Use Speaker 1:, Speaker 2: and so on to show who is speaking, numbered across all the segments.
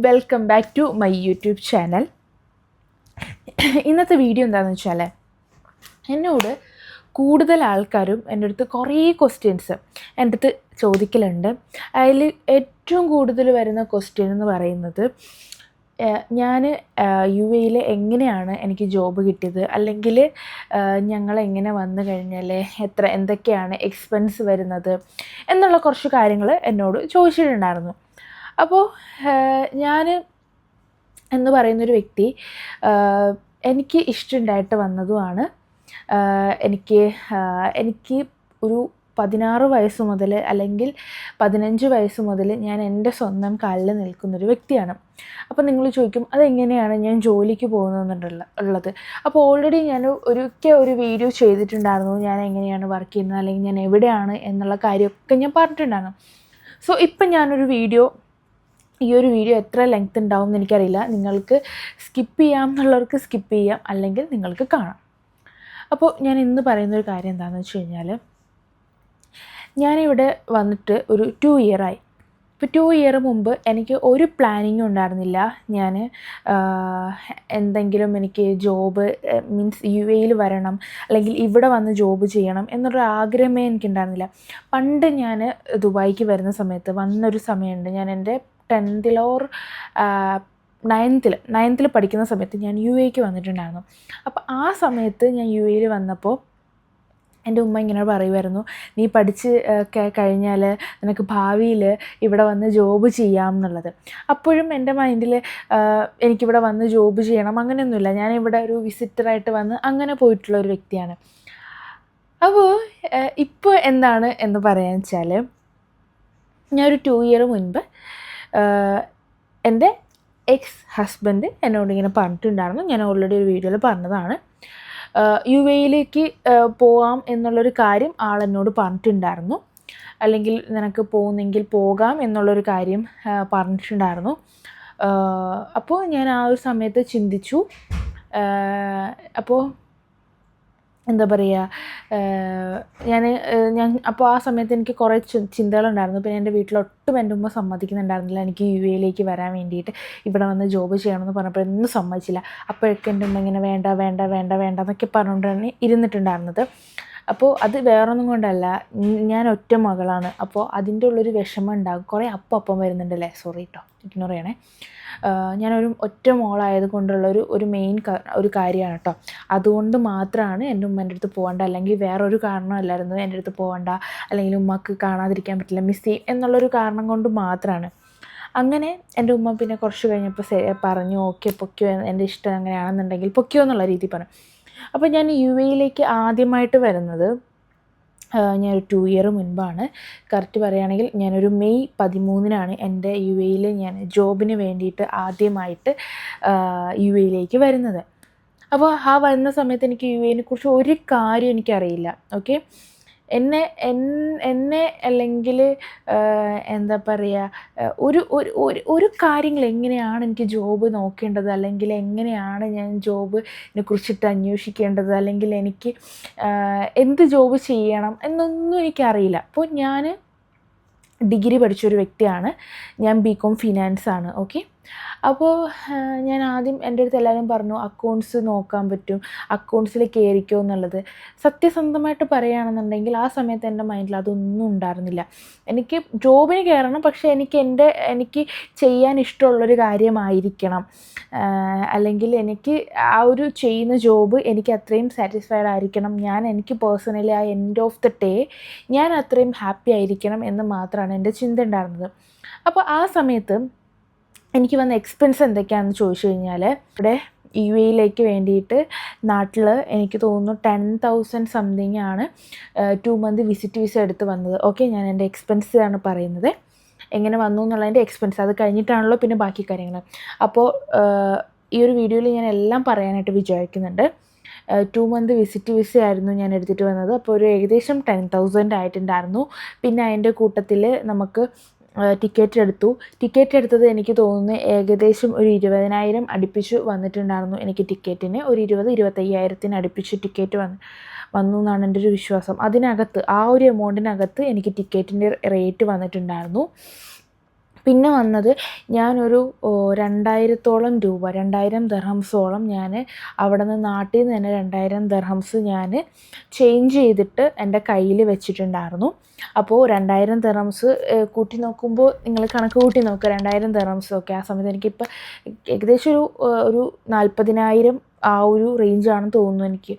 Speaker 1: Welcome back to my YouTube channel ഇന്നത്തെ video എന്താണെന്ന് വെച്ചാൽ എന്നോട് കൂടുതൽ ആൾക്കാരും എന്റെ അടുത്ത് കുറേ ക്വസ്റ്റ്യൻസ് എന്റെ അടുത്ത് ചോദിക്കലുണ്ട്. അതിൽ ഏറ്റവും കൂടുതൽ വരുന്ന ക്വസ്റ്റ്യൻ എന്ന് പറയുന്നത് ഞാൻ യു എയിൽ എങ്ങനെയാണ് എനിക്ക് ജോബ് കിട്ടിയത്? അല്ലെങ്കിൽ ഞങ്ങൾ എങ്ങനെ വന്നു കഴിഞ്ഞാൽ എത്ര എന്തൊക്കെയാണ് എക്സ്പെൻസ് വരുന്നത്? എന്നുള്ള കുറച്ച് കാര്യങ്ങൾ എന്നോട് ചോദിച്ചിട്ടുണ്ടായിരുന്നു. അപ്പോൾ ഞാൻ എന്ന് പറയുന്നൊരു വ്യക്തി എനിക്ക് ഇഷ്ടമുണ്ടായിട്ട് വന്നതുമാണ്. എനിക്ക് എനിക്ക് ഒരു പതിനാറ് വയസ്സ് മുതൽ അല്ലെങ്കിൽ പതിനഞ്ച് വയസ്സ് മുതൽ ഞാൻ എന്റെ സ്വന്തം കാലിൽ നിൽക്കുന്നൊരു വ്യക്തിയാണ്. അപ്പോൾ നിങ്ങൾ ചോദിക്കും അതെങ്ങനെയാണ് ഞാൻ ജോലിക്ക് പോകുന്നതെന്നുള്ള ഉള്ളത്? അപ്പോൾ ഓൾറെഡി ഞാൻ ഒരിക്കൽ ഒരു വീഡിയോ ചെയ്തിട്ടുണ്ടായിരുന്നു ഞാൻ എങ്ങനെയാണ് വർക്ക് ചെയ്യുന്നത്? അല്ലെങ്കിൽ ഞാൻ എവിടെയാണ്? എന്നുള്ള കാര്യമൊക്കെ ഞാൻ പറഞ്ഞിട്ടുണ്ടായിരുന്നു. സോ ഇപ്പം ഞാനൊരു വീഡിയോ ഈ ഒരു വീഡിയോ എത്ര ലെങ്ത് ഉണ്ടാവും എന്ന് എനിക്കറിയില്ല. നിങ്ങൾക്ക് സ്കിപ്പ് ചെയ്യാം എന്നുള്ളവർക്ക് സ്കിപ്പ് ചെയ്യാം. അല്ലെങ്കിൽ നിങ്ങൾക്ക് കാണാം. അപ്പോൾ ഞാൻ ഇന്ന് പറയുന്ന ഒരു കാര്യം എന്താണെന്ന് വെച്ച് കഴിഞ്ഞാൽ ഞാനിവിടെ വന്നിട്ട് ഒരു ടു ഇയറായി ഇപ്പോൾ ടു ഇയർ മുമ്പ് എനിക്ക് ഒരു പ്ലാനിങ്ങും ഉണ്ടായിരുന്നില്ല. ഞാൻ എന്തെങ്കിലും എനിക്ക് ജോബ് മീൻസ് യു എയിൽ വരണം അല്ലെങ്കിൽ ഇവിടെ വന്ന് ജോബ് ചെയ്യണം എന്നൊരു ആഗ്രഹമേ എനിക്കുണ്ടായിരുന്നില്ല. പണ്ട് ഞാൻ ദുബായിക്ക് വരുന്ന സമയത്ത് വന്നൊരു സമയമുണ്ട്. ഞാൻ എന്റെ ടെൻത്തിലോ നയൻത്തിൽ നയൻത്തിൽ പഠിക്കുന്ന സമയത്ത് ഞാൻ യു എക്ക് വന്നിട്ടുണ്ടായിരുന്നു. അപ്പോൾ ആ സമയത്ത് ഞാൻ യു എയിൽ വന്നപ്പോൾ എന്റെ ഉമ്മ ഇങ്ങനെ പറയുമായിരുന്നു നീ പഠിച്ച് കഴിഞ്ഞാൽ നിനക്ക് ഭാവിയിൽ ഇവിടെ വന്ന് ജോബ് ചെയ്യാം എന്നുള്ളത് അപ്പോഴും എന്റെ മൈൻഡിൽ എനിക്കിവിടെ വന്ന് ജോബ് ചെയ്യണം. അങ്ങനെയൊന്നുമില്ല. ഞാൻ ഇവിടെ ഒരു വിസിറ്ററായിട്ട് വന്ന് അങ്ങനെ പോയിട്ടുള്ള ഒരു വ്യക്തിയാണ്. അപ്പോൾ ഇപ്പോൾ എന്താണ് എന്ന് പറയാൻ വെച്ചാൽ ഞാനൊരു ടു ഇയർ മുൻപ് എന്റെ എക്സ് ഹസ്ബൻഡ് എന്നോട് ഇങ്ങനെ പറഞ്ഞിട്ടുണ്ടായിരുന്നു. ഞാൻ ഓൾറെഡി ഒരു വീഡിയോയിൽ പറഞ്ഞതാണ്. യു എയിലേക്ക് പോകാം എന്നുള്ളൊരു കാര്യം ആൾ എന്നോട് പറഞ്ഞിട്ടുണ്ടായിരുന്നു. അല്ലെങ്കിൽ നിനക്ക് പോകുന്നെങ്കിൽ പോകാം എന്നുള്ളൊരു കാര്യം പറഞ്ഞിട്ടുണ്ടായിരുന്നു. അപ്പോൾ ഞാൻ ആ ഒരു സമയത്ത് ചിന്തിച്ചു. അപ്പോൾ എന്താ പറയുക ഞാൻ ഞാൻ അപ്പോൾ ആ സമയത്ത് എനിക്ക് കുറേ ചിന്തകളുണ്ടായിരുന്നു. പിന്നെ എന്റെ വീട്ടിൽ ഒട്ടും എന്റെ ഉമ്മ സമ്മതിക്കുന്നുണ്ടായിരുന്നില്ല എനിക്ക് യു എയിലേക്ക് വരാൻ വേണ്ടിയിട്ട് ഇവിടെ വന്ന് ജോബ് ചെയ്യണമെന്ന് പറഞ്ഞപ്പോൾ ഒന്നും സമ്മതിച്ചില്ല. അപ്പോഴൊക്കെ എന്റെ ഉമ്മ ഇങ്ങനെ വേണ്ട വേണ്ട വേണ്ട വേണ്ട എന്നൊക്കെ പറഞ്ഞുകൊണ്ടാണ് ഇരുന്നിട്ടുണ്ടായിരുന്നത്. അപ്പോൾ അത് വേറൊന്നും കൊണ്ടല്ല. ഞാൻ ഒറ്റ മകളാണ്. അപ്പോൾ അതിന്റെ ഉള്ളൊരു വിഷമം ഉണ്ടാകും. കുറേ അപ്പം അപ്പം വരുന്നുണ്ടല്ലേ? സോറി കേട്ടോ ഇഗ്നോർ ചെയ്യണേ. ഞാനൊരു ഒറ്റ മോളായത് കൊണ്ടുള്ള ഒരു ഒരു മെയിൻ ഒരു കാര്യമാണ് കേട്ടോ അതുകൊണ്ട് മാത്രമാണ് എന്റെ ഉമ്മേന്റെ അടുത്ത് പോകേണ്ട. അല്ലെങ്കിൽ വേറൊരു കാരണമല്ലായിരുന്നു എന്റെ അടുത്ത് പോകണ്ട. അല്ലെങ്കിൽ ഉമ്മക്ക് കാണാതിരിക്കാൻ പറ്റില്ല. മിസ് ചെയ്യും എന്നുള്ളൊരു കാരണം കൊണ്ട് മാത്രമാണ് അങ്ങനെ എന്റെ ഉമ്മ പിന്നെ കുറച്ച് കഴിഞ്ഞപ്പോൾ പറഞ്ഞു ഓക്കെ പൊക്കിയോ എന്റെ ഇഷ്ടം അങ്ങനെയാണെന്നുണ്ടെങ്കിൽ പൊക്കിയോ എന്നുള്ള രീതിയിൽ പറഞ്ഞു. അപ്പോൾ ഞാൻ യു എയിലേക്ക് ആദ്യമായിട്ട് വരുന്നത് ഞാൻ ടു ഇയർ മുൻപാണ്. കറക്റ്റ് പറയുകയാണെങ്കിൽ ഞാനൊരു മെയ് പതിമൂന്നിനാണ് എന്റെ യു എയിൽ ഞാൻ ജോബിന് വേണ്ടിയിട്ട് ആദ്യമായിട്ട് യു എയിലേക്ക് വരുന്നത്. അപ്പോൾ ആ വരുന്ന സമയത്ത് എനിക്ക് യു എനെ കുറിച്ച് ഒരു കാര്യം എനിക്കറിയില്ല. ഓക്കെ എന്നെ എന്നെ അല്ലെങ്കിൽ എന്താ പറയുക ഒരു ഒരു ഒരു കാര്യങ്ങൾ എങ്ങനെയാണ് എനിക്ക് ജോബ് നോക്കേണ്ടത്? അല്ലെങ്കിൽ എങ്ങനെയാണ് ഞാൻ ജോബിനെ കുറിച്ചിട്ട് അന്വേഷിക്കേണ്ടത്? അല്ലെങ്കിൽ എനിക്ക് എന്ത് ജോബ് ചെയ്യണം എന്നൊന്നും എനിക്കറിയില്ല. അപ്പോൾ ഞാൻ ഡിഗ്രി പഠിച്ചൊരു വ്യക്തിയാണ്. ഞാൻ ബി കോം ഫിനാൻസ് ആണ് ഓക്കെ? അപ്പോൾ ഞാൻ ആദ്യം എന്റെ അടുത്ത് എല്ലാവരും പറഞ്ഞു അക്കൗണ്ട്സ് നോക്കാൻ പറ്റും അക്കൗണ്ട്സിൽ കയറിക്കോ എന്നുള്ളത്. സത്യസന്ധമായിട്ട് പറയുകയാണെന്നുണ്ടെങ്കിൽ ആ സമയത്ത് എന്റെ മൈൻഡിൽ അതൊന്നും ഉണ്ടായിരുന്നില്ല. എനിക്ക് ജോബിന് കയറണം പക്ഷേ എനിക്ക് എന്റെ എനിക്ക് ചെയ്യാൻ ഇഷ്ടമുള്ളൊരു കാര്യമായിരിക്കണം. അല്ലെങ്കിൽ എനിക്ക് ആ ഒരു ചെയ്യുന്ന ജോബ് എനിക്ക് അത്രയും സാറ്റിസ്ഫൈഡ് ആയിരിക്കണം. ഞാൻ എനിക്ക് പേഴ്സണലി ആ എൻഡ് ഓഫ് ദ ഡേ ഞാൻ അത്രയും ഹാപ്പി ആയിരിക്കണം എന്ന് മാത്രമാണ് എന്റെ ചിന്ത ഉണ്ടായിരുന്നത്. അപ്പോൾ ആ സമയത്ത് എനിക്ക് വന്ന എക്സ്പെൻസ് എന്തൊക്കെയാണെന്ന് ചോദിച്ചു കഴിഞ്ഞാൽ ഇവിടെ യു എയിലേക്ക് വേണ്ടിയിട്ട് നാട്ടിൽ എനിക്ക് തോന്നുന്നു ടെൻ തൗസൻഡ് സംതിങ് ആണ് ടു മന്ത് വിസിറ്റ് വിസ എടുത്ത് വന്നത്. ഓക്കെ ഞാൻ എന്റെ എക്സ്പെൻസ് ആണ് പറയുന്നത്. എങ്ങനെ വന്നു എന്നുള്ളതിന്റെ എക്സ്പെൻസ് അത് കഴിഞ്ഞിട്ടാണല്ലോ പിന്നെ ബാക്കി കാര്യങ്ങൾ അപ്പോൾ ഈ ഒരു വീഡിയോയിൽ ഞാൻ എല്ലാം പറയാനായിട്ട് വിചാരിക്കുന്നുണ്ട്. ടു മന്ത് വിസിറ്റ് വിസ ആയിരുന്നു ഞാൻ എടുത്തിട്ട് വന്നത്. അപ്പോൾ ഒരു ഏകദേശം ടെൻ തൗസൻഡ് ആയിട്ടുണ്ടായിരുന്നു. പിന്നെ അതിന്റെ കൂട്ടത്തിൽ നമുക്ക് ടിക്കറ്റ് എടുത്തു. ടിക്കറ്റ് എടുത്തത് എനിക്ക് തോന്നുന്നു ഏകദേശം ഒരു ഇരുപതിനായിരം അടുപ്പിച്ച് വന്നിട്ടുണ്ടായിരുന്നു എനിക്ക് ടിക്കറ്റിന് ഒരു ഇരുപത് ഇരുപത്തയ്യായിരത്തിന് അടുപ്പിച്ച് ടിക്കറ്റ് വന്ന് വന്നു എന്നാണ് എന്റെ ഒരു വിശ്വാസം. അതിനകത്ത് ആ ഒരു എമൗണ്ടിനകത്ത് എനിക്ക് ടിക്കറ്റിന്റെ റേറ്റ് വന്നിട്ടുണ്ടായിരുന്നു. പിന്നെ വന്നത് ഞാനൊരു രണ്ടായിരത്തോളം രൂപ രണ്ടായിരം ദർഹംസോളം ഞാൻ അവിടെ നിന്ന് നാട്ടിൽ നിന്ന് തന്നെ രണ്ടായിരം ദർഹംസ് ഞാൻ ചേഞ്ച് ചെയ്തിട്ട് എന്റെ കയ്യിൽ വെച്ചിട്ടുണ്ടായിരുന്നു. അപ്പോൾ രണ്ടായിരം ദർഹംസ് കൂട്ടി നോക്കുമ്പോൾ നിങ്ങൾ കണക്ക് കൂട്ടി നോക്കുക രണ്ടായിരം ദർഹംസ് ഒക്കെ ആ സമയത്ത് എനിക്കിപ്പോൾ ഏകദേശം ഒരു ഒരു നാൽപ്പതിനായിരം ആ ഒരു റേഞ്ചാണെന്ന് തോന്നുന്നു എനിക്ക്.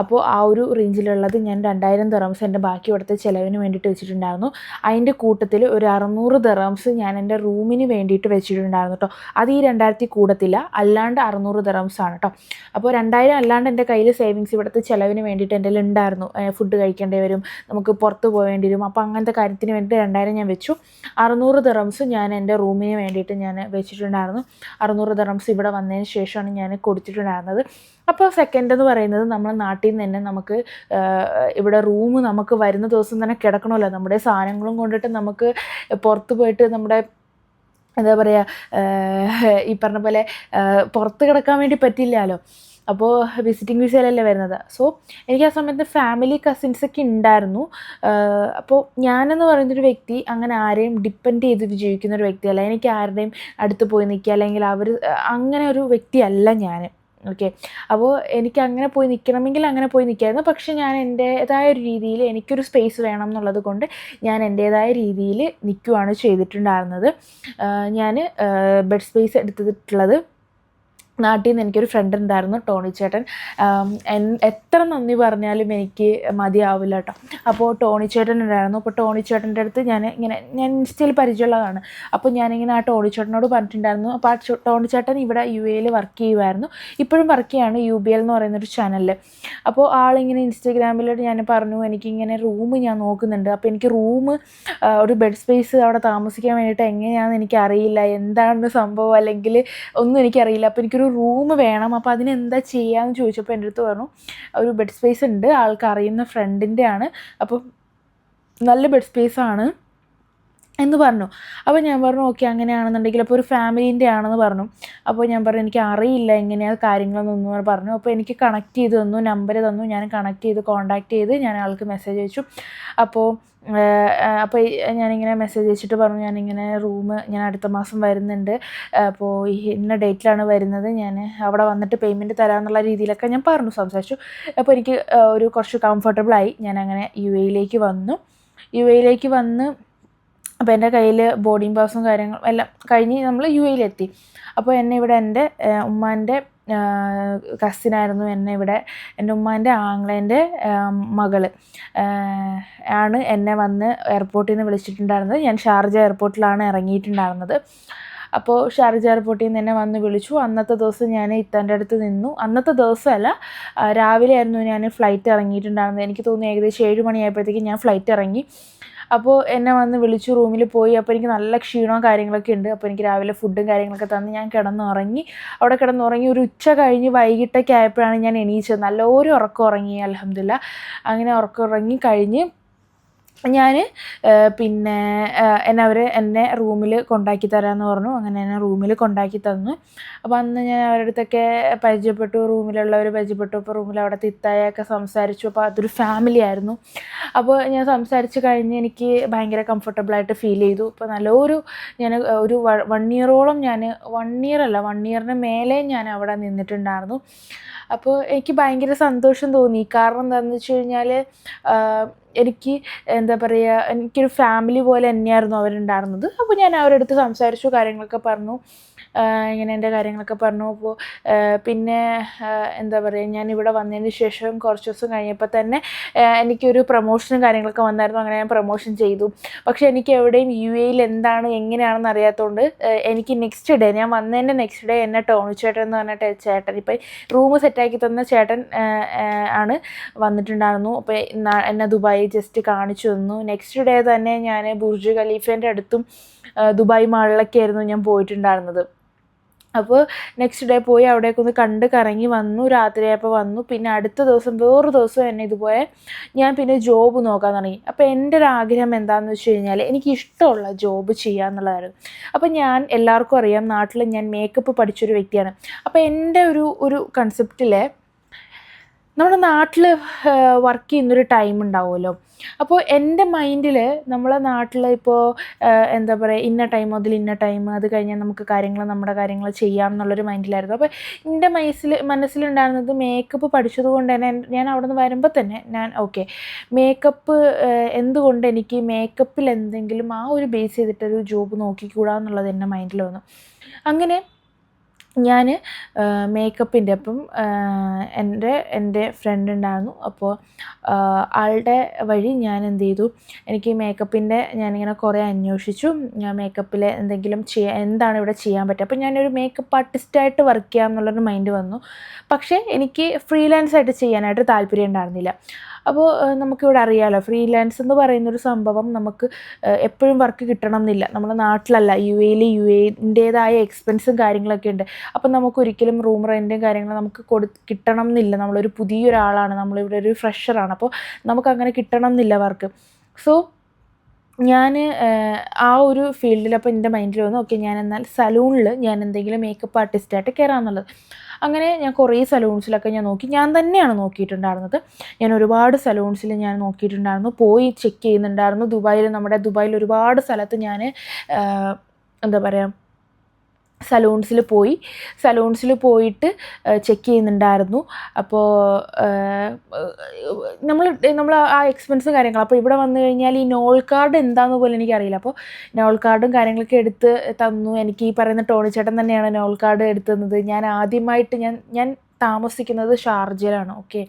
Speaker 1: അപ്പോൾ ആ ഒരു റേഞ്ചിലുള്ളത് ഞാൻ രണ്ടായിരം ദറംസ് എന്റെ ബാക്കി ഇവിടുത്തെ ചിലവിന് വേണ്ടിയിട്ട് വെച്ചിട്ടുണ്ടായിരുന്നു. അതിന്റെ കൂട്ടത്തിൽ ഒരു അറുന്നൂറ് ദറംസ് ഞാൻ എന്റെ റൂമിന് വേണ്ടിയിട്ട് വെച്ചിട്ടുണ്ടായിരുന്നു കേട്ടോ അത് ഈ രണ്ടായിരത്തി കൂടത്തില്ല അല്ലാണ്ട് അറുന്നൂറ് ദറംസ് ആണ് കേട്ടോ അപ്പോൾ രണ്ടായിരം അല്ലാണ്ട് എന്റെ കയ്യിൽ സേവിങ്സ് ഇവിടുത്തെ ചിലവിന് വേണ്ടിയിട്ട് എന്റെ ഉണ്ടായിരുന്നു. ഫുഡ് കഴിക്കേണ്ടി വരും നമുക്ക് പുറത്ത് പോകേണ്ടി വരും. അപ്പോൾ അങ്ങനത്തെ കാര്യത്തിന് വേണ്ടി രണ്ടായിരം ഞാൻ വെച്ചു. അറുന്നൂറ് ദറംസ് ഞാൻ എന്റെ റൂമിന് വേണ്ടിയിട്ട് ഞാൻ വെച്ചിട്ടുണ്ടായിരുന്നു. അറുന്നൂറ് ദറംസ് ഇവിടെ വന്നതിന് ശേഷമാണ് ഞാൻ കൊടുത്തിട്ടുണ്ടായിരുന്നത്. അപ്പോൾ സെക്കൻഡ് എന്ന് പറയുന്നത് നമ്മൾ നാട്ടിൽ നിന്ന് തന്നെ നമുക്ക് ഇവിടെ റൂം നമുക്ക് വരുന്ന ദിവസം തന്നെ കിടക്കണമല്ലോ. നമ്മുടെ സാധനങ്ങളും കൊണ്ടിട്ട് നമുക്ക് പുറത്ത് പോയിട്ട് നമ്മുടെ എന്താ പറയുക ഈ പറഞ്ഞ പോലെ പുറത്ത് കിടക്കാൻ വേണ്ടി പറ്റില്ലല്ലോ. അപ്പോൾ വിസിറ്റിംഗ് വിസയിലല്ലേ വരുന്നത്. സോ എനിക്ക് ആ സമയത്ത് ഫാമിലി കസിൻസൊക്കെ ഉണ്ടായിരുന്നു. അപ്പോൾ ഞാനെന്ന് പറയുന്നൊരു വ്യക്തി അങ്ങനെ ആരെയും ഡിപ്പെൻഡ് ചെയ്ത് ജീവിക്കുന്ന ഒരു വ്യക്തിയല്ല. എനിക്ക് ആരുടെയും അടുത്ത് പോയി നിൽക്കുക അല്ലെങ്കിൽ അവർ അങ്ങനെ ഒരു വ്യക്തിയല്ല ഞാൻ ഓക്കെ അപ്പോൾ എനിക്ക് അങ്ങനെ പോയി നിൽക്കണമെങ്കിൽ അങ്ങനെ പോയി നിൽക്കായിരുന്നു പക്ഷേ ഞാൻ എന്റെതായ ഒരു രീതിയിൽ എനിക്കൊരു സ്പേസ് വേണം എന്നുള്ളത് കൊണ്ട് ഞാൻ എന്റെതായ രീതിയിൽ നിൽക്കുവാണ് ചെയ്തിട്ടുണ്ടായിരുന്നത്. ഞാൻ ബെഡ് സ്പേസ് എടുത്തിട്ടുള്ളത്. നാട്ടിൽ നിന്ന് എനിക്കൊരു ഫ്രണ്ട് ഉണ്ടായിരുന്നു ടോണി ചേട്ടൻ. എത്ര നന്ദി പറഞ്ഞാലും എനിക്ക് മതിയാവില്ല കേട്ടോ അപ്പോൾ ടോണി ചേട്ടൻ ഉണ്ടായിരുന്നു. അപ്പോൾ ടോണി ചേട്ടന്റെ അടുത്ത് ഞാൻ ഇങ്ങനെ ഞാൻ ഇൻസ്റ്റയിൽ പരിചയമുള്ളതാണ്. അപ്പോൾ ഞാനിങ്ങനെ ആ ടോണി ചേട്ടനോട് പറഞ്ഞിട്ടുണ്ടായിരുന്നു. അപ്പോൾ ആ ടോണി ചേട്ടൻ ഇവിടെ യു എയിൽ വർക്ക് ചെയ്യുമായിരുന്നു ഇപ്പോഴും വർക്ക് ചെയ്യാണ് യു ബി എൽ എന്ന് പറയുന്നൊരു ചാനലിൽ അപ്പോൾ ആളിങ്ങനെ ഇൻസ്റ്റഗ്രാമിലോട്ട് ഞാൻ പറഞ്ഞു എനിക്കിങ്ങനെ റൂം ഞാൻ നോക്കുന്നുണ്ട്. അപ്പോൾ എനിക്ക് റൂം ഒരു ബെഡ് സ്പേസ് അവിടെ താമസിക്കാൻ വേണ്ടിയിട്ട് എങ്ങനെയാണെന്ന് എനിക്കറിയില്ല. എന്താണ് സംഭവം? അല്ലെങ്കിൽ ഒന്നും എനിക്കറിയില്ല. അപ്പോൾ എനിക്കൊരു റൂം വേണം. അപ്പോൾ അതിനെന്താ ചെയ്യാമെന്ന് ചോദിച്ചപ്പോൾ എന്റെ അടുത്ത് പറഞ്ഞു ഒരു ബെഡ് സ്പേസ് ഉണ്ട്. ആൾക്ക് അറിയുന്ന ഫ്രണ്ടിന്റെ ആണ്. അപ്പം നല്ല ബെഡ് സ്പേസ് ആണ്. എന്ന് പറഞ്ഞു. അപ്പോൾ ഞാൻ പറഞ്ഞു ഓക്കെ അങ്ങനെയാണെന്നുണ്ടെങ്കിൽ അപ്പോൾ ഒരു ഫാമിലീന്റെ ആണെന്ന് പറഞ്ഞു. അപ്പോൾ ഞാൻ പറഞ്ഞു എനിക്ക് അറിയില്ല എങ്ങനെയാണ് കാര്യങ്ങളെന്നൊന്നും പറഞ്ഞു. അപ്പോൾ എനിക്ക് കണക്ട് ചെയ്ത് തന്നു നമ്പർ തന്നു. ഞാൻ കണക്ട് ചെയ്ത് കോൺടാക്ട് ചെയ്ത് ഞാൻ ആൾക്ക് മെസ്സേജ് അയച്ചു. അപ്പോൾ അപ്പോൾ ഞാനിങ്ങനെ മെസ്സേജ് അയച്ചിട്ട് പറഞ്ഞു ഞാനിങ്ങനെ റൂം ഞാൻ അടുത്ത മാസം വരുന്നുണ്ട്. അപ്പോൾ ഇന്ന ഡേറ്റിലാണ് വരുന്നത്. ഞാൻ അവിടെ വന്നിട്ട് പേയ്മെന്റ് തരാമെന്നുള്ള രീതിയിലൊക്കെ ഞാൻ പറഞ്ഞു സംസാരിച്ചു. അപ്പോൾ എനിക്ക് ഒരു കുറച്ച് കംഫർട്ടബിളായി ഞാൻ അങ്ങനെ യു എയിലേക്ക് വന്നു. യു എയിലേക്ക് വന്ന് അപ്പോൾ എന്റെ കയ്യിൽ ബോർഡിംഗ് പാസും കാര്യങ്ങളും എല്ലാം കഴിഞ്ഞ് നമ്മൾ യു എയിലെത്തി അപ്പോൾ എന്നെ ഇവിടെ എന്റെ ഉമ്മാന്റെ കസിനായിരുന്നു എന്നെ ഇവിടെ എന്റെ ഉമ്മാന്റെ ആങ്ങളേന്റെ മകൾ. ആണ് എന്നെ വന്ന് എയർപോർട്ടിൽ നിന്ന് വിളിച്ചിട്ടുണ്ടായിരുന്നത്. ഞാൻ ഷാർജ എയർപോർട്ടിലാണ് ഇറങ്ങിയിട്ടുണ്ടായിരുന്നത്. അപ്പോൾ ഷാർജ എയർപോർട്ടിൽ നിന്ന് എന്നെ വന്ന് വിളിച്ചു. അന്നത്തെ ദിവസം ഞാൻ ഇത്തന്റെ അടുത്ത് നിന്നു. അന്നത്തെ ദിവസമല്ല രാവിലെ ആയിരുന്നു ഞാൻ ഫ്ലൈറ്റ് ഇറങ്ങിയിട്ടുണ്ടായിരുന്നത്. എനിക്ക് തോന്നുന്നു ഏകദേശം ഏഴ് മണിയായപ്പോഴത്തേക്കും ഞാൻ ഫ്ലൈറ്റ് ഇറങ്ങി. അപ്പോൾ എന്നെ വന്ന് വിളിച്ചു റൂമിൽ പോയി. അപ്പോൾ എനിക്ക് നല്ല ക്ഷീണവും കാര്യങ്ങളൊക്കെ ഉണ്ട്. അപ്പോൾ എനിക്ക് രാവിലെ ഫുഡും കാര്യങ്ങളൊക്കെ തന്ന് ഞാൻ കിടന്നുറങ്ങി. അവിടെ കിടന്നുറങ്ങി ഒരു ഉച്ച കഴിഞ്ഞ് വൈകിട്ടൊക്കെ ആയപ്പോഴാണ് ഞാൻ എണീച്ചത്. നല്ലൊരു ഉറക്കം ഉറങ്ങി അലഹമില്ല അങ്ങനെ ഉറക്കം ഉറങ്ങി കഴിഞ്ഞ് ഞാൻ പിന്നെ എന്നെ അവർ എന്നെ റൂമിൽ കൊണ്ടാക്കി തരാമെന്ന് പറഞ്ഞു. അങ്ങനെ എന്നെ റൂമിൽ കൊണ്ടാക്കി തന്നു. അപ്പോൾ അന്ന് ഞാൻ അവരുടെ അടുത്തൊക്കെ പരിചയപ്പെട്ടു. റൂമിലുള്ളവർ പരിചയപ്പെട്ടു. അപ്പോൾ റൂമിൽ അവിടെ തിത്തായൊക്കെ സംസാരിച്ചു. അപ്പോൾ അതൊരു ഫാമിലി ആയിരുന്നു. അപ്പോൾ ഞാൻ സംസാരിച്ച് കഴിഞ്ഞ് എനിക്ക് ഭയങ്കര കംഫർട്ടബിളായിട്ട് ഫീൽ ചെയ്തു. അപ്പോൾ നല്ലൊരു ഞാൻ ഒരു വൺ ഇയറോളം ഞാൻ വൺ ഇയർ അല്ല വൺ ഇയറിന് മേലെ ഞാൻ അവിടെ നിന്നിട്ടുണ്ടായിരുന്നു. അപ്പോൾ എനിക്ക് ഭയങ്കര സന്തോഷം തോന്നി. കാരണം എന്താണെന്ന് വെച്ച് കഴിഞ്ഞാൽ എനിക്ക് എന്താ പറയുക എനിക്കൊരു ഫാമിലി പോലെ തന്നെയായിരുന്നു അവരുണ്ടായിരുന്നത്. അപ്പോൾ ഞാൻ അവരടുത്ത് സംസാരിച്ചു കാര്യങ്ങളൊക്കെ പറഞ്ഞു. ഇങ്ങനെ എന്റെ കാര്യങ്ങളൊക്കെ പറഞ്ഞു. അപ്പോൾ പിന്നെ എന്താ പറയുക ഞാൻ ഇവിടെ വന്നതിന് ശേഷം കുറച്ച് ദിവസം കഴിഞ്ഞപ്പോൾ തന്നെ എനിക്കൊരു പ്രൊമോഷനും കാര്യങ്ങളൊക്കെ വന്നായിരുന്നു. അങ്ങനെ ഞാൻ പ്രൊമോഷൻ ചെയ്തു. പക്ഷേ എനിക്ക് എവിടെയും യു എയിൽ എന്താണ് എങ്ങനെയാണെന്ന് അറിയാത്തതുകൊണ്ട് എനിക്ക് നെക്സ്റ്റ് ഡേ ഞാൻ വന്നതിന്റെ നെക്സ്റ്റ് ഡേ എന്നെ ടോണി ചേട്ടൻ എന്ന് പറഞ്ഞിട്ട് ചേട്ടൻ ഇപ്പം റൂം സെറ്റാക്കി തന്ന ചേട്ടൻ ആണ് വന്നിട്ടുണ്ടായിരുന്നു. അപ്പോൾ എന്നെ ദുബായി ജസ്റ്റ് കാണിച്ചു തന്നു. നെക്സ്റ്റ് ഡേ തന്നെ ഞാൻ ബുർജ് ഖലീഫേന്റെ അടുത്തും ദുബായ് മാളിലൊക്കെ ആയിരുന്നു ഞാൻ പോയിട്ടുണ്ടായിരുന്നത്. അപ്പോൾ നെക്സ്റ്റ് ഡേ പോയി അവിടെയൊക്കെ ഒന്ന് കണ്ട് കറങ്ങി വന്നു രാത്രിയായപ്പോൾ വന്നു. പിന്നെ അടുത്ത ദിവസം വേറൊരു ദിവസം എന്നെ ഇതുപോലെ ഞാൻ പിന്നെ ജോബ് നോക്കാൻ തുടങ്ങി. അപ്പോൾ എന്റെ ഒരു ആഗ്രഹം എന്താണെന്ന് വെച്ച് കഴിഞ്ഞാൽ എനിക്ക് ഇഷ്ടമുള്ള ജോബ് ചെയ്യുക എന്നുള്ളതായിരുന്നു അപ്പോൾ ഞാൻ എല്ലാവർക്കും അറിയാം നാട്ടിൽ ഞാൻ മേക്കപ്പ് പഠിച്ചൊരു വ്യക്തിയാണ്. അപ്പോൾ എന്റെ ഒരു ഒരു കൺസെപ്റ്റിൽ നമ്മുടെ നാട്ടിൽ വർക്ക് ചെയ്യുന്നൊരു ടൈം ഉണ്ടാവുമല്ലോ. അപ്പോൾ എന്റെ മൈൻഡിൽ നമ്മളെ നാട്ടിൽ ഇപ്പോൾ എന്താ പറയുക ഇന്ന ടൈം മുതൽ ഇന്ന ടൈം അത് കഴിഞ്ഞാൽ നമുക്ക് കാര്യങ്ങൾ നമ്മുടെ കാര്യങ്ങൾ ചെയ്യാം എന്നുള്ളൊരു മൈൻഡിലായിരുന്നു അപ്പോൾ എന്റെ മനസ്സിൽ മനസ്സിലുണ്ടായിരുന്നത് മേക്കപ്പ് പഠിച്ചത് കൊണ്ട് തന്നെ ഞാൻ അവിടെ നിന്ന് വരുമ്പോൾ തന്നെ ഞാൻ ഓക്കെ മേക്കപ്പ് എന്തുകൊണ്ട് എനിക്ക് മേക്കപ്പിൽ എന്തെങ്കിലും ആ ഒരു ബേസ് ചെയ്തിട്ടൊരു ജോബ് നോക്കിക്കൂടാ എന്നുള്ളത് എന്റെ മൈൻഡിൽ വന്നു. അങ്ങനെ ഞാൻ മേക്കപ്പിന്റെ അപ്പം എന്റെ എന്റെ ഫ്രണ്ട് ഉണ്ടായിരുന്നു. അപ്പോൾ ആളുടെ വഴി ഞാൻ എന്ത് ചെയ്തു? എനിക്ക് മേക്കപ്പിന്റെ ഞാനിങ്ങനെ കുറേ അന്വേഷിച്ചു. ഞാൻ മേക്കപ്പിൽ എന്തെങ്കിലും ചെയ്യാൻ എന്താണ് ഇവിടെ ചെയ്യാൻ പറ്റുക? അപ്പോൾ ഞാനൊരു മേക്കപ്പ് ആർട്ടിസ്റ്റായിട്ട് വർക്ക് ചെയ്യാം എന്നുള്ളൊരു മൈൻഡ് വന്നു. പക്ഷേ എനിക്ക് ഫ്രീലാൻസായിട്ട് ചെയ്യാനായിട്ട് താല്പര്യം ഉണ്ടായിരുന്നില്ല. അപ്പോൾ നമുക്കിവിടെ അറിയാമല്ലോ ഫ്രീലാൻസ് എന്ന് പറയുന്നൊരു സംഭവം നമുക്ക് എപ്പോഴും വർക്ക് കിട്ടണം എന്നില്ല നമ്മുടെ നാട്ടിലല്ല യു എയിൽ യു എന്റേതായ എക്സ്പെൻസും കാര്യങ്ങളൊക്കെ ഉണ്ട്. അപ്പം നമുക്ക് ഒരിക്കലും റൂം റെന്റും കാര്യങ്ങളും നമുക്ക് കൊടു കിട്ടണം എന്നില്ല നമ്മളൊരു പുതിയൊരാളാണ് നമ്മളിവിടെ ഒരു ഫ്രഷറാണ് അപ്പോൾ നമുക്ക് അങ്ങനെ കിട്ടണം എന്നില്ല വർക്ക് സോ ഞാൻ ആ ഒരു ഫീൽഡിൽ അപ്പോൾ എന്റെ മൈൻഡിൽ വന്നു ഓക്കെ ഞാൻ എന്നാൽ സലൂണിൽ ഞാൻ എന്തെങ്കിലും മേക്കപ്പ് ആർട്ടിസ്റ്റായിട്ട് കയറാമെന്നുള്ളത് അങ്ങനെ ഞാൻ കുറേ സലൂൺസിലൊക്കെ ഞാൻ നോക്കി. ഞാൻ തന്നെയാണ് നോക്കിയിട്ടുണ്ടായിരുന്നത്. ഞാൻ ഒരുപാട് സലൂൺസിൽ ഞാൻ നോക്കിയിട്ടുണ്ടായിരുന്നു. പോയി ചെക്ക് ചെയ്യുന്നുണ്ടായിരുന്നു. ദുബായിൽ നമ്മുടെ ദുബായിൽ ഒരുപാട് സ്ഥലത്ത് ഞാൻ എന്താ പറയുക സലൂൺസിൽ പോയി. സലൂൺസിൽ പോയിട്ട് ചെക്ക് ചെയ്യുന്നുണ്ടായിരുന്നു. അപ്പോൾ നമ്മൾ നമ്മൾ ആ എക്സ്പെൻസും കാര്യങ്ങളും. അപ്പോൾ ഇവിടെ വന്നു കഴിഞ്ഞാൽ ഈ നോൾ കാർഡ് എന്താണെന്ന് പോലും എനിക്കറിയില്ല. അപ്പോൾ നോൾ കാർഡും കാര്യങ്ങളൊക്കെ എടുത്ത് തന്നു. എനിക്ക് ഈ പറയുന്ന ടോണിച്ചേട്ടൻ തന്നെയാണ് നോൾ കാർഡ് എടുത്തു തന്നത് ഞാൻ ആദ്യമായിട്ട് ഞാൻ ഞാൻ താമസിക്കുന്നത് ഷാർജയിലാണ്. ഓക്കെ.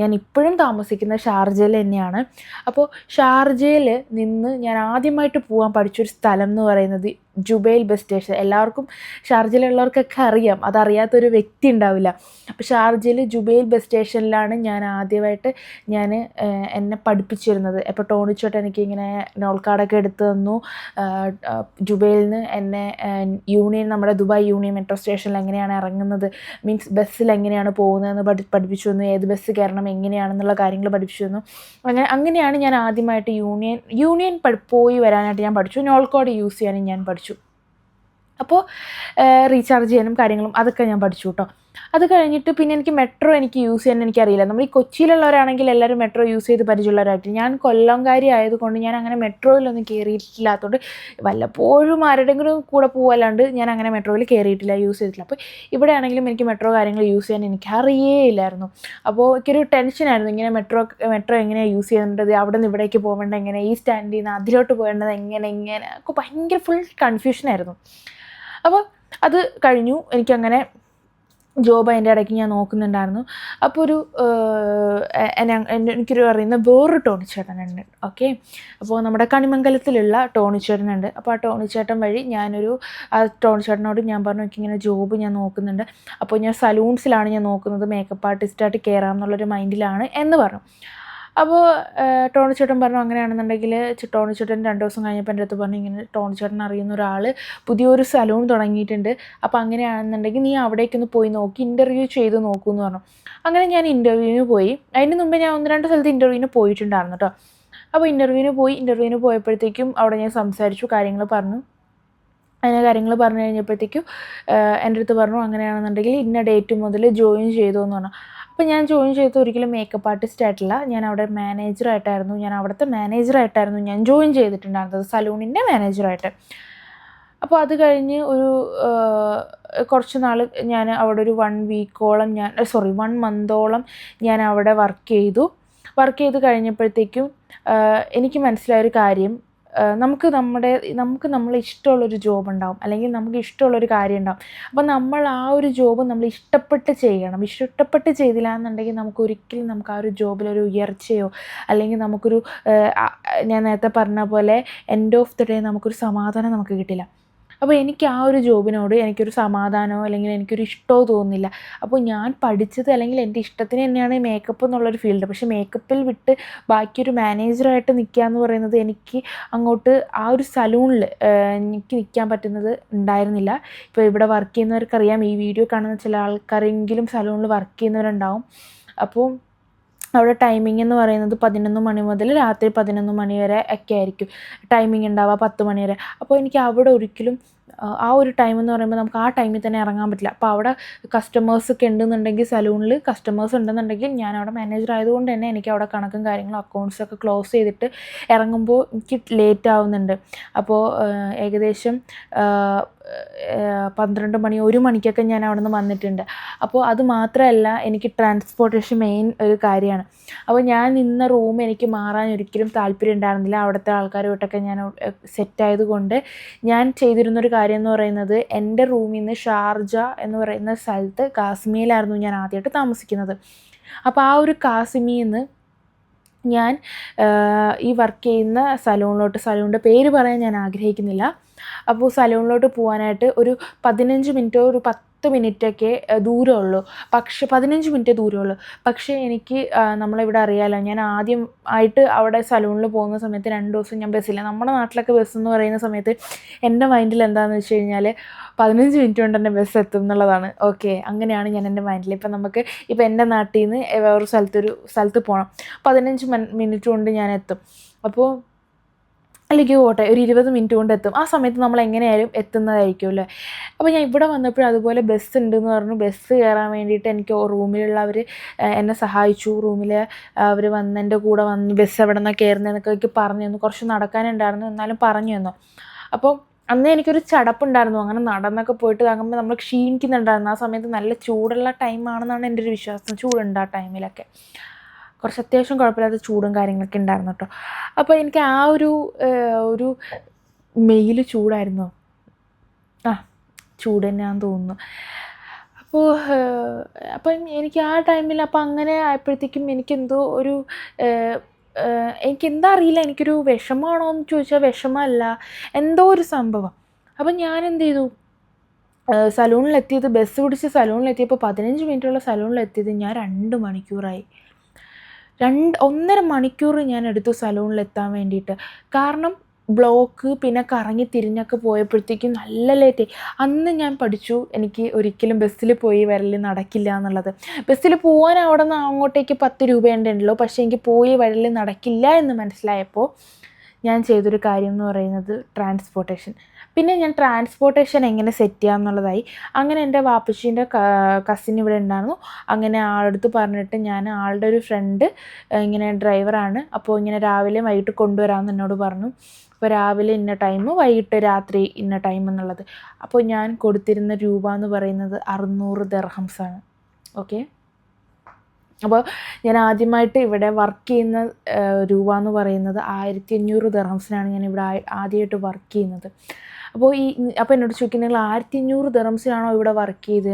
Speaker 1: ഞാൻ ഇപ്പോഴും താമസിക്കുന്നത് ഷാർജയിൽ തന്നെയാണ്. അപ്പോൾ ഷാർജയിൽ നിന്ന് ഞാൻ ആദ്യമായിട്ട് പോകാൻ പഠിച്ചൊരു സ്ഥലം എന്ന് പറയുന്നത് ജുബൈൽ ബസ് സ്റ്റേഷൻ. എല്ലാവർക്കും ഷാർജയിലുള്ളവർക്കൊക്കെ അറിയാം. അതറിയാത്തൊരു വ്യക്തി ഉണ്ടാവില്ല. അപ്പോൾ ഷാർജയിൽ ജുബൈൽ ബസ് സ്റ്റേഷനിലാണ് ഞാൻ ആദ്യമായിട്ട് ഞാൻ എന്നെ പഠിപ്പിച്ചിരുന്നത്. അപ്പോൾ ടോണിച്ചോട്ട് എനിക്ക് ഇങ്ങനെ നോൾ കാർഡൊക്കെ എടുത്തു തന്നു. ജുബൈലിൽ നിന്ന് എന്നെ യൂണിയൻ നമ്മുടെ ദുബായ് യൂണിയൻ മെട്രോ സ്റ്റേഷനിൽ എങ്ങനെയാണ് ഇറങ്ങുന്നത് മീൻസ് ബസ്സിൽ എങ്ങനെയാണ് പോകുന്നതെന്ന് പഠി പഠിപ്പിച്ചു തന്നു. ഏത് ബസ് കയറണം എങ്ങനെയാണെന്നുള്ള കാര്യങ്ങൾ പഠിപ്പിച്ചു തന്നു. അങ്ങനെ അങ്ങനെയാണ് ഞാൻ ആദ്യമായിട്ട് യൂണിയൻ യൂണിയൻ പോയി വരാനായിട്ട് ഞാൻ പഠിച്ചു. നോൾ കോഡ് യൂസ് ചെയ്യാനും ഞാൻ പഠിച്ചു. അപ്പോൾ റീചാർജ് ചെയ്യാനും കാര്യങ്ങളും അതൊക്കെ ഞാൻ പഠിച്ചു കേട്ടോ അത് കഴിഞ്ഞിട്ട് പിന്നെ എനിക്ക് മെട്രോ എനിക്ക് യൂസ് ചെയ്യാൻ എനിക്കറിയില്ല. നമ്മൾ ഈ കൊച്ചിയിലുള്ളവരാണെങ്കിൽ എല്ലാവരും മെട്രോ യൂസ് ചെയ്ത് പരിചയമുള്ളവരായിട്ട് ഞാൻ കൊല്ലംകാരി ആയതുകൊണ്ട് ഞാൻ അങ്ങനെ മെട്രോയിലൊന്നും കയറിയിട്ടില്ലാത്തതുകൊണ്ട് വല്ലപ്പോഴും ആരുടെങ്കിലും കൂടെ പോകല്ലാണ്ട് ഞാൻ അങ്ങനെ മെട്രോയിൽ കയറിയിട്ടില്ല യൂസ് ചെയ്തിട്ടില്ല. അപ്പോൾ ഇവിടെ ആണെങ്കിലും എനിക്ക് മെട്രോ കാര്യങ്ങൾ യൂസ് ചെയ്യാൻ എനിക്ക് അറിയേയില്ലായിരുന്നു അപ്പോൾ എനിക്കൊരു ടെൻഷനായിരുന്നു ഇങ്ങനെ മെട്രോ മെട്രോ എങ്ങനെയാണ് യൂസ് ചെയ്യേണ്ടത്? അവിടെ നിന്ന് ഇവിടേക്ക് പോകേണ്ടത് എങ്ങനെ ഈ സ്റ്റാൻഡിൽ നിന്ന് അതിലോട്ട് പോകേണ്ടത് എങ്ങനെ എങ്ങനെ ഒക്കെ ഭയങ്കര ഫുൾ കൺഫ്യൂഷനായിരുന്നു അപ്പോൾ അത് കഴിഞ്ഞു. എനിക്കങ്ങനെ ജോബ് അതിന്റെ ഇടയ്ക്ക് ഞാൻ നോക്കുന്നുണ്ടായിരുന്നു. അപ്പോൾ ഒരു എനിക്കൊരു അറിയുന്ന വേറൊരു ടോണിച്ചേട്ടനുണ്ട് ഓക്കെ? അപ്പോൾ നമ്മുടെ കണിമംഗലത്തിലുള്ള ടോണിച്ചേട്ടനുണ്ട്. അപ്പോൾ ആ ടോണിച്ചേട്ടൻ വഴി ഞാനൊരു ആ ടോണിച്ചേട്ടനോട് ഞാൻ പറഞ്ഞു എനിക്കിങ്ങനെ ജോബ് ഞാൻ നോക്കുന്നുണ്ട്. അപ്പോൾ ഞാൻ സലൂൺസിലാണ് ഞാൻ നോക്കുന്നത്. മേക്കപ്പ് ആർട്ടിസ്റ്റായിട്ട് കയറാം എന്നുള്ളൊരു മൈൻഡിലാണ് എന്ന് പറഞ്ഞു. അപ്പോൾ ടോണിച്ചേട്ടൻ പറഞ്ഞു അങ്ങനെയാണെന്നുണ്ടെങ്കിൽ ടോണിച്ചേട്ടൻ രണ്ട് ദിവസം കഴിഞ്ഞപ്പോൾ എന്റെ അടുത്ത് പറഞ്ഞു ഇങ്ങനെ ടോണിച്ചേട്ടൻ അറിയുന്ന ഒരാൾ പുതിയൊരു സലൂൺ തുടങ്ങിയിട്ടുണ്ട്. അപ്പോൾ അങ്ങനെയാണെന്നുണ്ടെങ്കിൽ നീ അവിടേക്കൊന്ന് പോയി നോക്കി ഇന്റർവ്യൂ ചെയ്ത് നോക്കൂ എന്ന് പറഞ്ഞു. അങ്ങനെ ഞാൻ ഇന്റർവ്യൂവിന് പോയി. അതിന് മുമ്പേ ഞാൻ ഒന്ന് രണ്ട് സ്ഥലത്ത് ഇന്റർവ്യൂവിന് പോയിട്ടുണ്ടായിരുന്നു കേട്ടോ അപ്പോൾ ഇന്റർവ്യൂവിന് പോയി ഇന്റർവ്യൂവിന് പോയപ്പോഴത്തേക്കും അവിടെ ഞാൻ സംസാരിച്ചു കാര്യങ്ങൾ പറഞ്ഞു. അങ്ങനെ കാര്യങ്ങൾ പറഞ്ഞു കഴിഞ്ഞപ്പോഴത്തേക്കും എന്റെ അടുത്ത് പറഞ്ഞു അങ്ങനെയാണെന്നുണ്ടെങ്കിൽ ഇന്ന ഡേറ്റ് മുതൽ ജോയിൻ ചെയ്തു എന്ന് പറഞ്ഞു. അപ്പോൾ ഞാൻ ജോയിൻ ചെയ്തത് ഒരിക്കലും മേക്കപ്പ് ആർട്ടിസ്റ്റ് ആയിട്ടില്ല. ഞാൻ അവിടെ മാനേജറായിട്ടായിരുന്നു ഞാൻ അവിടുത്തെ മാനേജറായിട്ടായിരുന്നു ഞാൻ ജോയിൻ ചെയ്തിട്ടുണ്ടായിരുന്നത്. സലൂണിന്റെ മാനേജറായിട്ട് അപ്പോൾ അത് കഴിഞ്ഞ് ഒരു കുറച്ച് നാൾ ഞാൻ അവിടെ ഒരു വൺ വീക്കോളം ഞാൻ സോറി വൺ മന്തോളം ഞാൻ അവിടെ വർക്ക് ചെയ്തു. വർക്ക് ചെയ്ത് കഴിഞ്ഞപ്പോഴത്തേക്കും എനിക്ക് മനസ്സിലായ ഒരു കാര്യം. നമുക്ക് നമ്മുടെ നമുക്ക് നമ്മൾ ഇഷ്ടമുള്ളൊരു ജോബ് ഉണ്ടാവും. അല്ലെങ്കിൽ നമുക്ക് ഇഷ്ടമുള്ളൊരു കാര്യം ഉണ്ടാവും. അപ്പോൾ നമ്മൾ ആ ഒരു ജോബ് നമ്മൾ ഇഷ്ടപ്പെട്ട് ചെയ്യണം. ഇഷ്ടപ്പെട്ട് ചെയ്തില്ല എന്നുണ്ടെങ്കിൽ നമുക്ക് ഒരിക്കലും നമുക്ക് ആ ഒരു ജോബിലൊരു ഉയർച്ചയോ അല്ലെങ്കിൽ നമുക്കൊരു ഞാൻ നേരത്തെ പറഞ്ഞ പോലെ എൻഡ് ഓഫ് ദി ഡേ നമുക്കൊരു സമാധാനം നമുക്ക് കിട്ടില്ല. അപ്പോൾ എനിക്ക് ആ ഒരു ജോബിനോട് എനിക്കൊരു സമാധാനമോ അല്ലെങ്കിൽ എനിക്കൊരു ഇഷ്ടമോ തോന്നുന്നില്ല. അപ്പോൾ ഞാൻ പഠിച്ചത് അല്ലെങ്കിൽ എന്റെ ഇഷ്ടത്തിന് തന്നെയാണ് മേക്കപ്പ് എന്നുള്ളൊരു ഫീൽഡ് പക്ഷേ മേക്കപ്പിൽ വിട്ട് ബാക്കിയൊരു മാനേജറായിട്ട് നിൽക്കുക എന്ന് പറയുന്നത് എനിക്ക് അങ്ങോട്ട് ആ ഒരു സലൂണിൽ എനിക്ക് നിൽക്കാൻ പറ്റുന്നത് ഉണ്ടായിരുന്നില്ല. ഇപ്പോൾ ഇവിടെ വർക്ക് ചെയ്യുന്നവർക്കറിയാം ഈ വീഡിയോ കാണുന്ന ചില ആൾക്കാരെങ്കിലും സലൂണിൽ വർക്ക് ചെയ്യുന്നവരുണ്ടാവും. അപ്പോൾ അവിടെ ടൈമിംഗ് എന്ന് പറയുന്നത് പതിനൊന്ന് മണി മുതൽ രാത്രി പതിനൊന്ന് മണി വരെ ഒക്കെ ആയിരിക്കും. ടൈമിംഗ് ഉണ്ടാവുക പത്ത് മണി വരെ. അപ്പോൾ എനിക്ക് അവിടെ ഒരിക്കലും ആ ഒരു ടൈം എന്ന് പറയുമ്പോൾ നമുക്ക് ആ ടൈമിൽ തന്നെ ഇറങ്ങാൻ പറ്റില്ല. അപ്പോൾ അവിടെ കസ്റ്റമേഴ്സ് ഒക്കെ ഉണ്ടെന്നുണ്ടെങ്കിൽ സലൂണിൽ കസ്റ്റമേഴ്സ് ഉണ്ടെന്നുണ്ടെങ്കിൽ ഞാൻ അവിടെ മാനേജർ ആയതുകൊണ്ട് തന്നെ എനിക്ക് അവിടെ കണക്കും കാര്യങ്ങളും അക്കൗണ്ട്സ് ഒക്കെ ക്ലോസ് ചെയ്തിട്ട് ഇറങ്ങുമ്പോൾ എനിക്ക് ലേറ്റ് ആവുന്നുണ്ട്. അപ്പോൾ ഏകദേശം പന്ത്രണ്ട് മണി ഒരു മണിക്കൊക്കെ ഞാൻ അവിടെ നിന്ന് വന്നിട്ടുണ്ട്. അപ്പോൾ അത് മാത്രമല്ല എനിക്ക് ട്രാൻസ്പോർട്ടേഷൻ മെയിൻ ഒരു കാര്യമാണ്. അപ്പോൾ ഞാൻ നിന്ന റൂം എനിക്ക് മാറാൻ ഒരിക്കലും താല്പര്യം ഉണ്ടായിരുന്നില്ല. അവിടുത്തെ ആൾക്കാരുമായിട്ടൊക്കെ ഞാൻ സെറ്റ് ആയതുകൊണ്ട് ഞാൻ ചെയ്തിരുന്നൊരു കാര്യം എന്ന് പറയുന്നത് എന്റെ റൂമിൽ നിന്ന് ഷാർജ എന്ന് പറയുന്ന സ്ഥലത്ത് കാശ്മീരിലായിരുന്നു ഞാൻ ആദ്യമായിട്ട് താമസിക്കുന്നത്. അപ്പോൾ ആ ഒരു കാശ്മീരിൽ നിന്ന് ഞാൻ ഈ വർക്ക് ചെയ്യുന്ന സലൂണിലോട്ട് സലൂണിന്റെ പേര് പറയാൻ ഞാൻ ആഗ്രഹിക്കുന്നില്ല. അപ്പോൾ സലൂണിലോട്ട് പോകാനായിട്ട് ഒരു പതിനഞ്ച് മിനിറ്റോ ഒരു പത്ത് മിനിറ്റൊക്കെ ദൂരമുള്ളൂ. പക്ഷെ പതിനഞ്ച് മിനിറ്റ് ദൂരമുള്ളൂ. പക്ഷേ എനിക്ക് നമ്മളിവിടെ അറിയാലോ ഞാൻ ആദ്യം ആയിട്ട് അവിടെ സലൂണിൽ പോകുന്ന സമയത്ത് രണ്ട് ദിവസം ഞാൻ ബസ്സില്ല. നമ്മുടെ നാട്ടിലൊക്കെ ബസ് എന്ന് പറയുന്ന സമയത്ത് എന്റെ മൈൻഡിൽ എന്താണെന്ന് വെച്ച് കഴിഞ്ഞാൽ പതിനഞ്ച് മിനിറ്റ് കൊണ്ട് തന്നെ ബസ് എത്തും എന്നുള്ളതാണ്. ഓക്കെ അങ്ങനെയാണ് ഞാൻ എന്റെ മൈൻഡിൽ. ഇപ്പം നമുക്ക് ഇപ്പം എന്റെ നാട്ടിൽ നിന്ന് വേറൊരു സ്ഥലത്തൊരു സ്ഥലത്ത് പോകണം പതിനഞ്ച് മിനിറ്റ് കൊണ്ട് ഞാൻ എത്തും. അപ്പോൾ അല്ലെങ്കിൽ പോട്ടെ ഒരു ഇരുപത് മിനിറ്റ് കൊണ്ട് എത്തും. ആ സമയത്ത് നമ്മൾ എങ്ങനെയായാലും എത്തുന്നതായിരിക്കും അല്ലേ? അപ്പോൾ ഞാൻ ഇവിടെ വന്നപ്പോൾ അതുപോലെ ബസ് ഉണ്ടെന്ന് പറഞ്ഞു. ബസ് കയറാൻ വേണ്ടിയിട്ട് എനിക്ക് റൂമിലുള്ളവർ എന്നെ സഹായിച്ചു. റൂമിൽ അവർ വന്ന് എന്റെ കൂടെ വന്ന് ബസ് എവിടെ നിന്നാണ് കയറുന്നതെന്നൊക്കെ എനിക്ക് പറഞ്ഞു തന്നു. കുറച്ച് നടക്കാനുണ്ടായിരുന്നു എന്നാലും പറഞ്ഞു തന്നു. അപ്പോൾ അന്ന് എനിക്കൊരു ചടപ്പുണ്ടായിരുന്നു. അങ്ങനെ നടന്നൊക്കെ പോയിട്ട് താങ്ങുമ്പോൾ നമ്മൾ ക്ഷീണിക്കുന്നുണ്ടായിരുന്നു. ആ സമയത്ത് നല്ല ചൂടുള്ള ടൈമാണെന്നാണ് എന്റെ ഒരു വിശ്വാസം. ചൂടുണ്ട് ആ ടൈമിലൊക്കെ കുറച്ച് അത്യാവശ്യം കുഴപ്പമില്ലാത്ത ചൂടും കാര്യങ്ങളൊക്കെ ഉണ്ടായിരുന്നു കേട്ടോ. അപ്പോൾ എനിക്ക് ആ ഒരു ഒരു മെയിൽ ചൂടായിരുന്നു. ആ ചൂട് തന്നെയാണെന്ന് തോന്നുന്നു. അപ്പോൾ അപ്പം എനിക്ക് ആ ടൈമിൽ അപ്പം അങ്ങനെ ആയപ്പോഴത്തേക്കും എനിക്കെന്തോ ഒരു എനിക്ക് എന്താ അറിയില്ല. എനിക്കൊരു വിഷമമാണോ എന്ന് ചോദിച്ചാൽ വിഷമമല്ല. എന്തോ ഒരു സംഭവം. അപ്പം ഞാൻ എന്ത് ചെയ്തു സലൂണിലെത്തിയത് ബസ് പിടിച്ച് സലൂണിലെത്തിയപ്പോൾ പതിനഞ്ച് മിനിറ്റുള്ള സലൂണിലെത്തിയത് ഞാൻ രണ്ട് മണിക്കൂറായി. രണ്ട് ഒന്നര മണിക്കൂർ ഞാൻ എടുത്തു സലൂണിലെത്താൻ വേണ്ടിയിട്ട്. കാരണം ബ്ലോക്ക് പിന്നെ കറങ്ങി തിരിഞ്ഞൊക്കെ പോയപ്പോഴത്തേക്കും നല്ല ലേറ്റായി അന്ന് ഞാൻ പഠിച്ചു. എനിക്ക് ഒരിക്കലും ബസ്സിൽ പോയി വരൽ നടക്കില്ല എന്നുള്ളത്. ബസ്സിൽ പോകാൻ അവിടെ നിന്ന് അങ്ങോട്ടേക്ക് പത്ത് രൂപയുണ്ടല്ലോ പക്ഷേ എനിക്ക് പോയി വരൽ നടക്കില്ല എന്ന് മനസ്സിലായപ്പോൾ ഞാൻ ചെയ്തൊരു കാര്യം എന്ന് പറയുന്നത് ട്രാൻസ്പോർട്ടേഷൻ പിന്നെ ഞാൻ ട്രാൻസ്പോർട്ടേഷൻ എങ്ങനെ സെറ്റ് ചെയ്യാം എന്നുള്ളതായി അങ്ങനെ എന്റെ വാപ്പച്ചീന്റെ കസിൻ ഇവിടെ ഉണ്ടായിരുന്നു. അങ്ങനെ ആളെടുത്ത് പറഞ്ഞിട്ട് ഞാൻ ആളുടെ ഒരു ഫ്രണ്ട് ഇങ്ങനെ ഡ്രൈവറാണ് അപ്പോൾ ഇങ്ങനെ രാവിലെ വൈകിട്ട് കൊണ്ടുവരാമെന്ന് എന്നോട് പറഞ്ഞു. അപ്പോൾ രാവിലെ ഇന്ന ടൈം വൈകിട്ട് രാത്രി ഇന്ന ടൈം എന്നുള്ളത്. അപ്പോൾ ഞാൻ കൊടുത്തിരുന്ന രൂപ എന്ന് പറയുന്നത് അറുന്നൂറ് ദർഹംസാണ് ഓക്കെ അപ്പോൾ ഞാൻ ആദ്യമായിട്ട് ഇവിടെ വർക്ക് ചെയ്യുന്ന രൂപ എന്ന് പറയുന്നത് ആയിരത്തി അഞ്ഞൂറ് ദർഹംസിനാണ് ഞാൻ ഇവിടെ ആദ്യമായിട്ട് വർക്ക് ചെയ്യുന്നത്. അപ്പോൾ ഈ അപ്പോൾ എന്നോട് ചോദിക്കുന്നത് നിങ്ങൾ ആയിരത്തി അഞ്ഞൂറ് ദർഹംസിനാണോ ഇവിടെ വർക്ക് ചെയ്തത്